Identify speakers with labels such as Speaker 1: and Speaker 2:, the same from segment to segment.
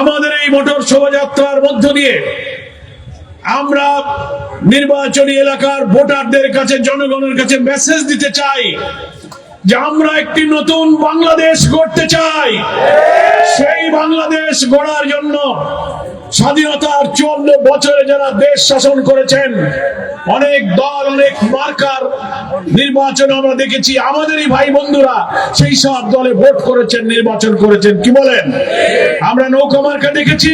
Speaker 1: আমাদের এই মোটর শোভাযাত্রার মধ্য দিয়ে আমরা নির্বাচনী এলাকার ভোটারদের কাছে, জনগণের কাছে মেসেজ দিতে চাই যে আমরা একটি নতুন বাংলাদেশ গড়তে চাই। সেই বাংলাদেশ গড়ার জন্য স্বাধীনতার চুয়ান্ন বছরে যারা দেশ শাসন করেছেন, অনেক দল, অনেক মার্কার নির্বাচন আমরা দেখেছি। আমাদেরই ভাই বন্ধুরা সেই সব দলে ভোট করেছেন, নির্বাচন করেছেন। কি বলেন? আমরা নৌকা মার্কা দেখেছি,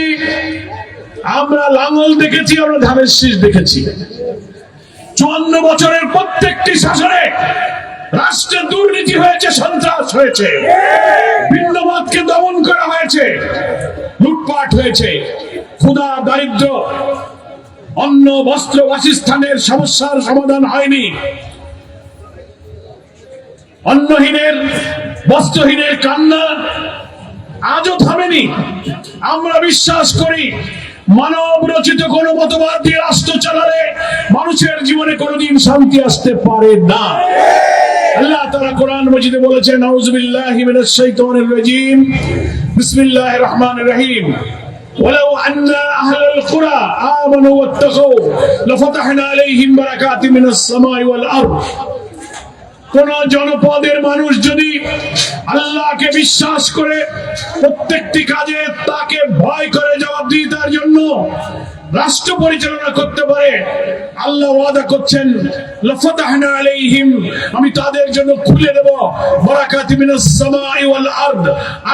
Speaker 1: আমরা লাঙ্গল দেখেছি, আমরা ধানের শীষ দেখেছি। চুয়ান্ন বছরের প্রত্যেকটি শাসনে রাষ্ট্রে দুর্নীতি হয়েছে, সন্ত্রাস হয়েছে। ভিন্নমতকে দমন করা হয়েছে, লুটপাট হয়েছে। ক্ষুধা, দারিদ্র, অন্ন, বস্ত্র, বাসস্থানের সমস্যার সমাধান হয়নি। অন্নহীনের, বস্ত্রহীনের কান্না আজও থামেনি। আমরা বিশ্বাস করি, মানব রচিত কোন মতবাদ দিয়ে রাষ্ট্র চালালে মানুষের জীবনে কোনোদিন শান্তি আসতে পারে না। আল্লাহ তাআলা কোরআন মজিদে বলেছেন আউযুবিল্লাহি মিনাশ শাইতানির রাজীম বিসমিল্লাহির রহমানির রহিম ولو أن أهل القرى آمنوا واتقوا لفتحنا عليهم بركات من السماء والأرض কোন জনপদের মানুষ যদি আল্লাহকে বিশ্বাস করে প্রত্যেকটি কাজে তাকে ভয় করে জবাবদিহিতার জন্য রাষ্ট্র পরিচালনা করতে পারে। আল্লাহ ওয়াদা করছেন, লাফাতাহনা আলাইহিম আমি তাদের জন্য খুলে দেব। বারাকাতি মিনাস সামাই ওয়াল আরদ,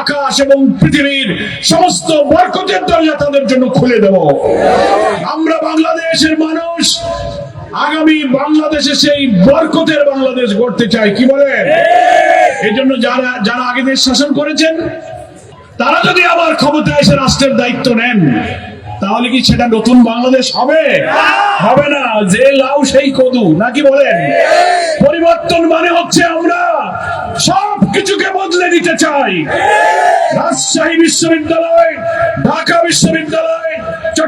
Speaker 1: আকাশ এবং পৃথিবীর সমস্ত বরকতের দরজা তাদের জন্য খুলে দেব। আমরা বাংলাদেশের মানুষ, আগামী বাংলাদেশে সেই বরকতের বাংলাদেশ গড়তে চাই, কি বলেন এই জন্য যারা যারা আগে দেশ শাসন করেছেন, তারা যদি আবার ক্ষমতায় এসে রাষ্ট্রের দায়িত্ব নেন তাহলে কি সেটা নতুন বাংলাদেশ হবে? হবে না। যে লাউ সেই কদু। নাকি বলেন? পরিবর্তন মানে হচ্ছে আমরা সব কিছুকে বদলে দিতে চাই। রাজশাহী বিশ্ববিদ্যালয় ঢাকা বিশ্ববিদ্যালয়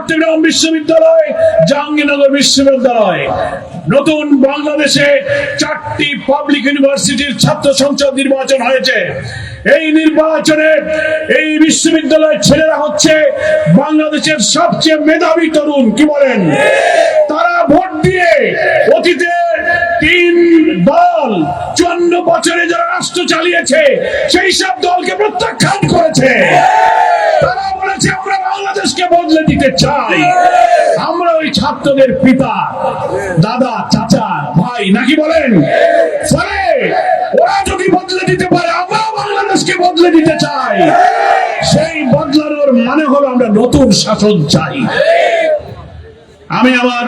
Speaker 1: চট্টগ্রাম বিশ্ববিদ্যালয়, জাহাঙ্গীরনগর বিশ্ববিদ্যালয়। নতুন বাংলাদেশে চারটি পাবলিক ইউনিভার্সিটির ছাত্র সংসদ নির্বাচন হয়েছে। এই নির্বাচনে এই বিশ্ববিদ্যালয়ের ছেলেরা হচ্ছে বাংলাদেশের সবচেয়ে মেধাবী তরুণ, কি বলেন? তারা ভোট দিয়ে অতীতে তিন দল চুয়ান্ন বছরে যারা রাষ্ট্র চালিয়েছে, সেই সব দলকে প্রত্যাখ্যান করেছে। তারা বলেছে, আমরা বাংলাদেশকে বদলে দিতে চাই। আমরা ওই ছাত্রদের পিতা, দাদা, চাচা, ভাই, নাকি বলেন? ফলে ওরা যদি বদলে দিতে পারে, আমরাও বাংলাদেশকে বদলে দিতে চাই। সেই বদলানোর মানে হলো আমরা নতুন শাসন চাই। আমি আমার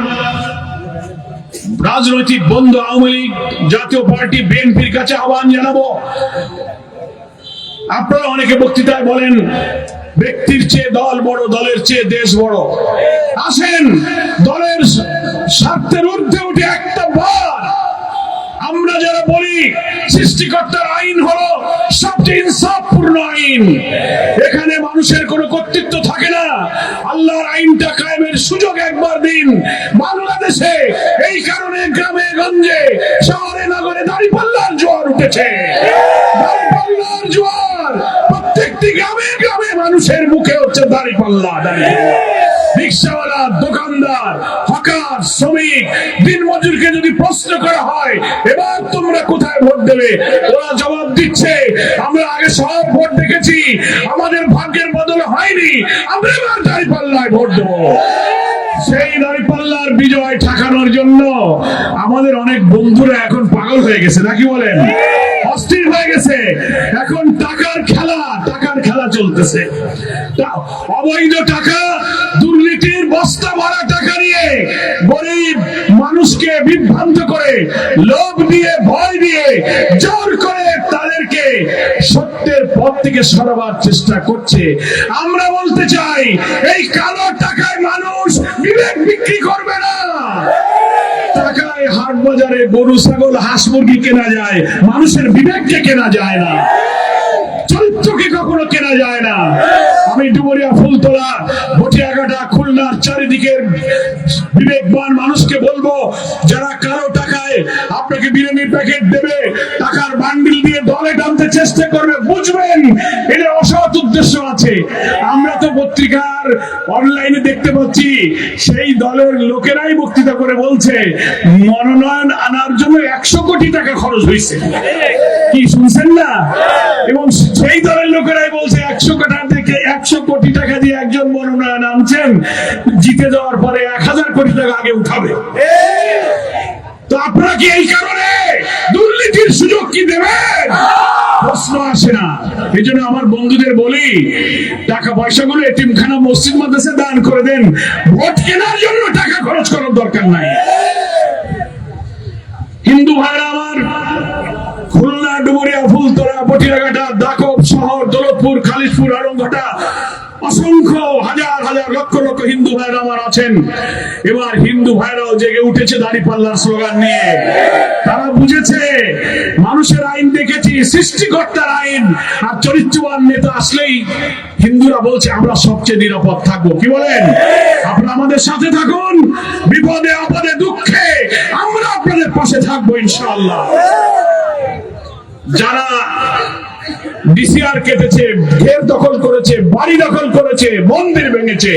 Speaker 1: রাজনৈতিক বন্ধু আওয়ামী লীগ জাতীয় পার্টি বিএনপির কাছে আহ্বান জানাব। আপনারা অনেকে বক্তৃতায় বলেন ব্যক্তির চেয়ে দল বড়, দলের চেয়ে দেশ বড়। আসেন, দলের স্বার্থের ঊর্ধ্বে উঠে একটা বার। আমরা যারা বলি, সৃষ্টিকর্তার আইন হলো সবচেয়ে ইনসাফপূর্ণ আইন। এখানে মানুষের কোনো কর্তৃত্ব থাকে না। আল্লাহর আইনটা কায়েমের সুযোগ একবার দিন। বাংলাদেশে এই কারণে গ্রামে, গঞ্জে, শহরে, নগরে দাঁড়িপাল্লার জোয়ার উঠেছে। দাঁড়িপাল্লার জোয়ার প্রত্যেকটি গ্রামে মানুষের মুখে হচ্ছে দাঁড়িপাল্লা দাঁড়িয়ে রিক্সাওয়ালা, দোকানদার, হকার, শ্রমিক দিন মজুরকে যদি প্রশ্ন করা হয়, এবার তোমরা কোথায় ভোট দেবে? ওরা জবাব দিচ্ছে, আমরা আগে সব ভোট দেখেছি, আমাদের ভাগ্যের বদল হয়নি, আমরা এবার দাঁড়িপাল্লায় ভোট দেবো। সেই দাঁড়িপাল্লার বিজয় ঠাকানোর জন্য আমাদের অনেক বন্ধুরা এখন পাগল হয়ে গেছে, নাকি বলেন? অস্থির হয়ে গেছে। খেলা চলতেছে। অবৈধ টাকা, দুর্নীতির বস্তা ভরা টাকা নিয়ে গরিব মানুষকে বিভ্রান্ত করে, লোভ দিয়ে, ভয় দিয়ে, জোর করে তাদেরকে সত্যের পথ থেকে সরাবার চেষ্টা করছে। আমরা বলতে চাই, এই কালো টাকায় মানুষ বিবেক বিক্রি করবে না। টাকায় হাট বাজারে গরু, ছাগল, হাঁস, মুরগি কেনা যায়, মানুষের বিবেককে কেনা যায় না। কেনা যায় না। আমি ডুবরিয়া, ফুলতলা, বটিয়াঘাটা, খুলনার চারিদিকের বিবেকবান মানুষকে বলব, যারা কারও টাকায় আপনাকে প্যাকেট দেবে, টাকার বান্ডিল দিয়ে দলে টানতে চেষ্টা করবে, বুঝবেন অসৎ উদ্দেশ্য আছে। আমরা তো পত্রিকার অনলাইনে দেখতে পাচ্ছি, সেই দলের লোকেরাই বক্তৃতা করে বলছে, মনোনয়ন আনার জন্য একশো কোটি টাকা খরচ হয়েছে। কি শুনছেন না? এবং সেই দলের লোকেরাই বলছে একশো থেকে একশো কোটি টাকা দিয়ে একজন মনোনয়ন আনছেন, জিতে যাওয়ার পরে এক হাজার কোটি টাকা আগে উঠাবে। তো আপনারা কি এই কারণে দুর্নীতির সুযোগ কি দেবেন? প্রশ্ন আসে না। এই জন্য আমার বন্ধুদের বলি, টাকা পয়সাগুলো এতিমখানা মসজিদ মাদ্রাসা দান করে দেন। ভোট কেনার জন্য টাকা খরচ করার দরকার নাই। হিন্দু ভাইরা আমার, খুলনা ডুবুরিয়া ফুলতলা বটিরাঘাটা দাকব শহর, দৌলতপুর খালিশপুর আরংঘাটা অসংখ্য হাজার হাজার লক্ষ লক্ষ হিন্দু ভাইরা আমার আছেন। এবার হিন্দু ভাইরাও জেগে উঠেছে দাড়ি পাল্লার স্লোগান নিয়ে। তারা বুঝেছে, মানুষের আইন দেখেছি, সৃষ্টিকর্তার আইন। আর চরিত্রবান নেতা আসলেই হিন্দুরা বলছে, আমরা সবচেয়ে নিরাপদ থাকব। কি বলেন? আপনারা আমাদের সাথে থাকুন। বিপদে, আপদে, দুঃখে আমরা আপনাদের পাশে থাকব ইনশাআল্লাহ। যারা ডিসিআর কেটেছে, ঘের দখল করেছে, বাড়ি দখল করেছে, মন্দির ভেঙেছে।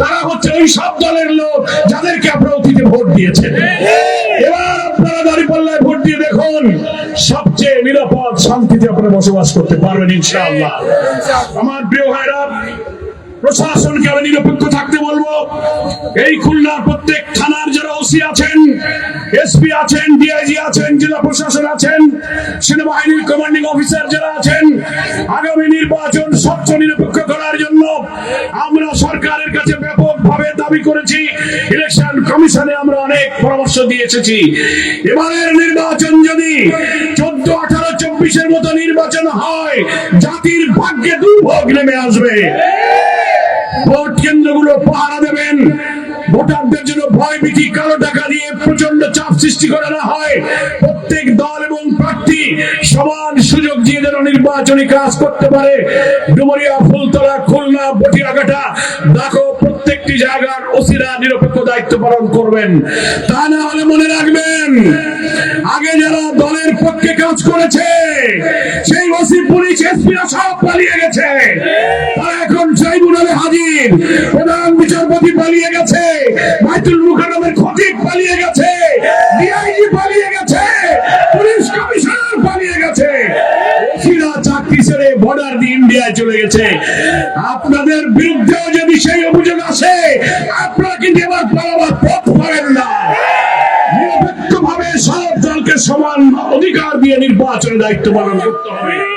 Speaker 1: তারা হচ্ছে ওই সব দলের লোক যাদেরকে আপনারা অতীতে ভোট দিয়েছেন। এবার আপনারা ভোট দিয়ে দেখুন, সবচেয়ে নিরাপদ শান্তিতে আপনারা বসবাস করতে পারবেন ইনশাআল্লাহ। আমার প্রিয় ভাইরা, প্রশাসনকে আমি নিরপেক্ষ থাকতে বলব। এই খুলনার প্রত্যেক থানার যারা ওসি আছেন, এসপি আছেন, ডিআইজি আছেন, জেলা প্রশাসন আছেন, সেনাবাহিনীর কমান্ডিং অফিসার যারা আছেন, আগামী নির্বাচন স্বচ্ছ, নিরপেক্ষ করার জন্য আমরা সরকারের কাছে ব্যাপকভাবে দাবি করেছি। ইলেকশন কমিশনে আমরা অনেক পরামর্শ দিয়ে এসেছি। এবারের নির্বাচন যদি চোদ্দ, আঠারো, চব্বিশের মতো নির্বাচন হয়, জাতির ভাগ্যে দুর্ভোগ নেমে আসবে। ভোট কেন্দ্রগুলো পাহারা দেবেন। ভোটারদের জন্য ভয় ভীতি, কালো টাকা দিয়ে প্রচণ্ড চাপ সৃষ্টি করা না হয়। প্রত্যেক দল এবং প্রার্থী সমান সুযোগ দিয়ে যেন নির্বাচনী কাজ করতে পারে। ডুমরিয়া, ফুলতলা, খুলনা, বটিয়াঘাটা, দেখো প্রত্যেকটি জায়গার ওসিরা নিরপেক্ষ দায়িত্ব পালন করবেন। তা না হলে মনে রাখবেন, আগে যারা দলের পক্ষে কাজ করেছে, সেই ওসি, পুলিশ এসপিরা সব পালিয়ে গেছে। তারা এখন ট্রাইব্যুনালে হাজির। প্রধান বিচারপতি পালিয়ে গেছে। বাইতুল মুখারমের খতিব পালিয়ে গেছে। ডিআইজি পালিয়ে গেছে। পুলিশ কমিশনার পালিয়ে গেছে। আপনাদের আপনারা কিন্তু এবার পথ না। সমান অধিকার দিয়ে নির্বাচনের দায়িত্ব পালন করতে হবে।